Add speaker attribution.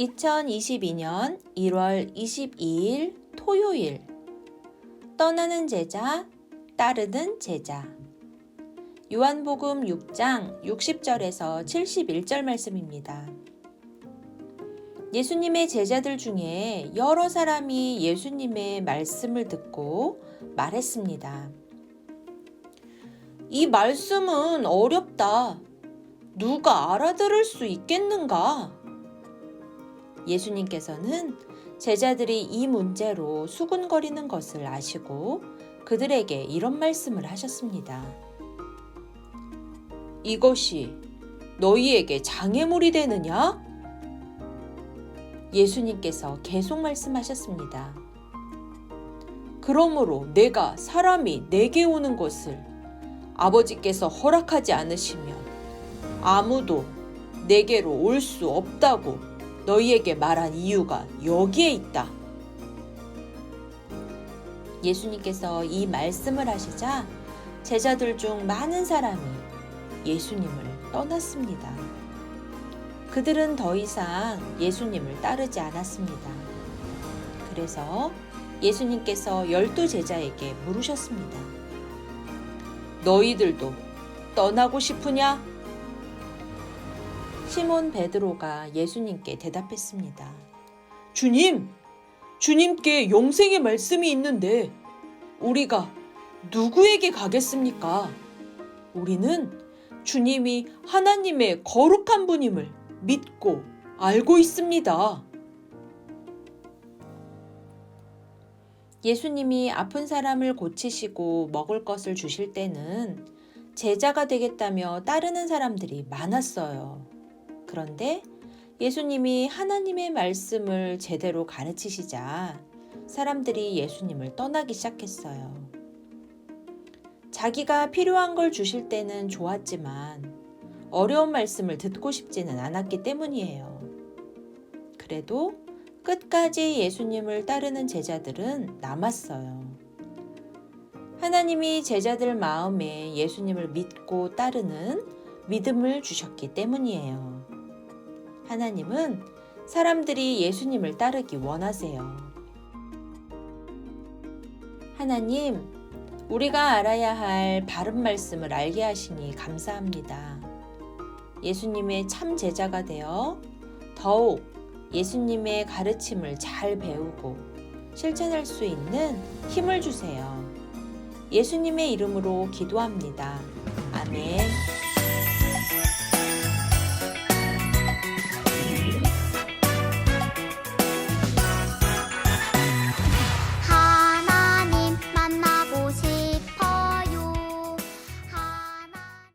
Speaker 1: 2022년 1월 22일 토요일 떠나는 제자 따르는 제자 요한복음 6장 60절에서 71절 말씀입니다. 예수님의 제자들 중에 여러 사람이 예수님의 말씀을 듣고 말했습니다. 이 말씀은 어렵다. 누가 알아들을 수 있겠는가? 예수님께서는 제자들이 이 문제로 수군거리는 것을 아시고 그들에게 이런 말씀을 하셨습니다. 이것이 너희에게 장애물이 되느냐? 예수님께서 계속 말씀하셨습니다. 그러므로 내가 사람이 내게 오는 것을 아버지께서 허락하지 않으시면 아무도 내게로 올 수 없다고 너희에게 말한 이유가 여기에 있다. 예수님께서 이 말씀을 하시자 제자들 중 많은 사람이 예수님을 떠났습니다. 그들은 더 이상 예수님을 따르지 않았습니다. 그래서 예수님께서 열두 제자에게 물으셨습니다. 너희들도 떠나고 싶으냐? 시몬 베드로가 예수님께 대답했습니다. 주님, 주님께 영생의 말씀이 있는데 우리가 누구에게 가겠습니까? 우리는 주님이 하나님의 거룩한 분임을 믿고 알고 있습니다. 예수님이 아픈 사람을 고치시고 먹을 것을 주실 때는 제자가 되겠다며 따르는 사람들이 많았어요. 그런데 예수님이 하나님의 말씀을 제대로 가르치시자 사람들이 예수님을 떠나기 시작했어요. 자기가 필요한 걸 주실 때는 좋았지만 어려운 말씀을 듣고 싶지는 않았기 때문이에요. 그래도 끝까지 예수님을 따르는 제자들은 남았어요. 하나님이 제자들 마음에 예수님을 믿고 따르는 믿음을 주셨기 때문이에요. 하나님은 사람들이 예수님을 따르기 원하세요. 하나님, 우리가 알아야 할 바른 말씀을 알게 하시니 감사합니다. 예수님의 참 제자가 되어 더욱 예수님의 가르침을 잘 배우고 실천할 수 있는 힘을 주세요. 예수님의 이름으로 기도합니다. 아멘.